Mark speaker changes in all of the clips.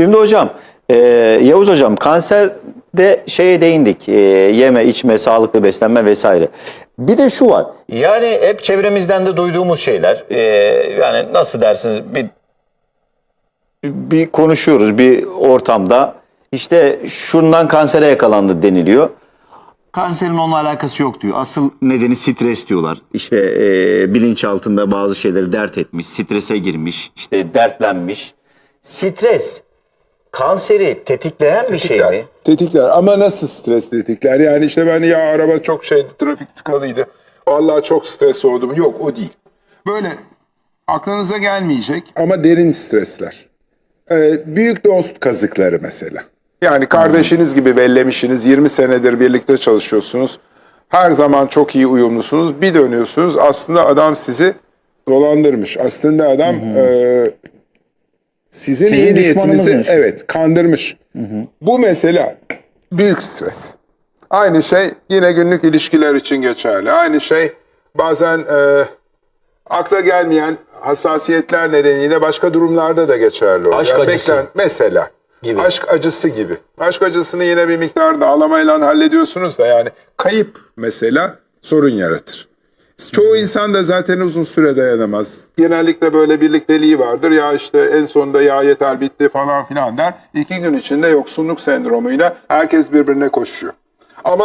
Speaker 1: Şimdi hocam, e, Yavuz hocam kanserde şeye değindik. E, yeme, içme, sağlıklı beslenme vesaire. Bir de şu var. Yani hep çevremizden de duyduğumuz şeyler. E, yani nasıl dersiniz bir bir konuşuyoruz bir ortamda. İşte şundan kansere yakalandı deniliyor. Kanserin onunla alakası yok diyor. Asıl nedeni stres diyorlar. İşte e, bilinç altında bazı şeyleri dert etmiş, strese girmiş, işte dertlenmiş. Stres kanseri tetikleyen bir şey mi?
Speaker 2: Tetikler ama nasıl stres tetikler? Yani işte ben ya araba çok şeydi, trafik tıkalıydı. Vallahi çok stres oldum. Yok o değil. Böyle aklınıza gelmeyecek ama derin stresler. Ee, büyük dost kazıkları mesela. Yani kardeşiniz gibi bellemişsiniz, 20 senedir birlikte çalışıyorsunuz. Her zaman çok iyi uyumlusunuz. Bir dönüyorsunuz aslında adam sizi dolandırmış. Aslında adam e, sizin,
Speaker 1: Sizin
Speaker 2: iyi
Speaker 1: düşmanınızmış.
Speaker 2: niyetinizi evet kandırmış. Bu mesela büyük stres. Aynı şey yine günlük ilişkiler için geçerli. Aynı şey bazen e, akla gelmeyen hassasiyetler nedeniyle başka durumlarda da geçerli oluyor.
Speaker 1: Aşk acısı.
Speaker 2: mesela.
Speaker 1: Gibi.
Speaker 2: Aşk acısı gibi. Aşk acısını yine bir miktar ağlamayla hallediyorsunuz da yani kayıp mesela sorun yaratır. Çoğu insan da zaten uzun süre dayanamaz. Genellikle böyle birlikteliği vardır. Ya işte en sonunda ya yeter bitti falan filan der. İki gün içinde yoksunluk sendromuyla herkes birbirine koşuyor. Ama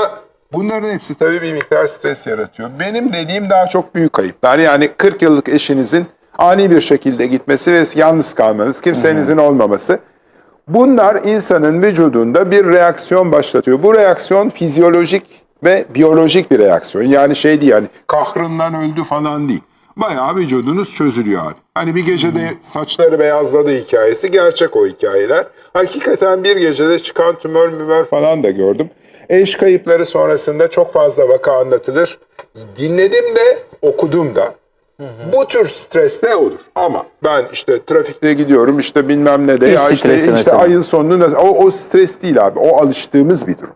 Speaker 2: bunların hepsi tabii bir miktar stres yaratıyor. Benim dediğim daha çok büyük kayıplar. Yani 40 yıllık eşinizin ani bir şekilde gitmesi ve yalnız kalmanız, kimsenizin olmaması. Bunlar insanın vücudunda bir reaksiyon başlatıyor. Bu reaksiyon fizyolojik ve biyolojik bir reaksiyon. Yani şey değil yani kahrından öldü falan değil. Bayağı vücudunuz çözülüyor abi. Hani bir gecede saçları beyazladı hikayesi gerçek o hikayeler. Hakikaten bir gecede çıkan tümör mümör falan da gördüm. Eş kayıpları sonrasında çok fazla vaka anlatılır. Dinledim de okudum da. Bu tür stres ne olur? Ama ben işte trafikte gidiyorum işte bilmem ne de
Speaker 1: İş
Speaker 2: ya işte, işte
Speaker 1: mesela.
Speaker 2: ayın sonunda o, o stres değil abi. O alıştığımız bir durum.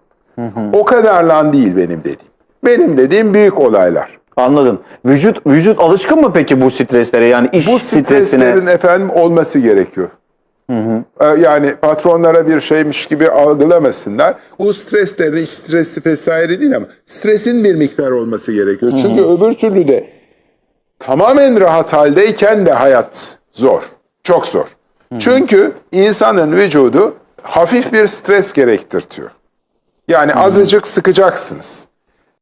Speaker 2: O kadar lan değil benim dediğim. Benim dediğim büyük olaylar.
Speaker 1: Anladım. Vücut vücut alışkın mı peki bu streslere? Yani iş
Speaker 2: Bu
Speaker 1: stresine.
Speaker 2: streslerin efendim olması gerekiyor. Ee, Yani patronlara bir şeymiş gibi algılamasınlar. O streslerin stresi vesaire değil ama stresin bir miktar olması gerekiyor. Çünkü öbür türlü de tamamen rahat haldeyken de hayat zor. Çok zor. Çünkü insanın vücudu hafif bir stres gerektirtiyor. Yani azıcık sıkacaksınız.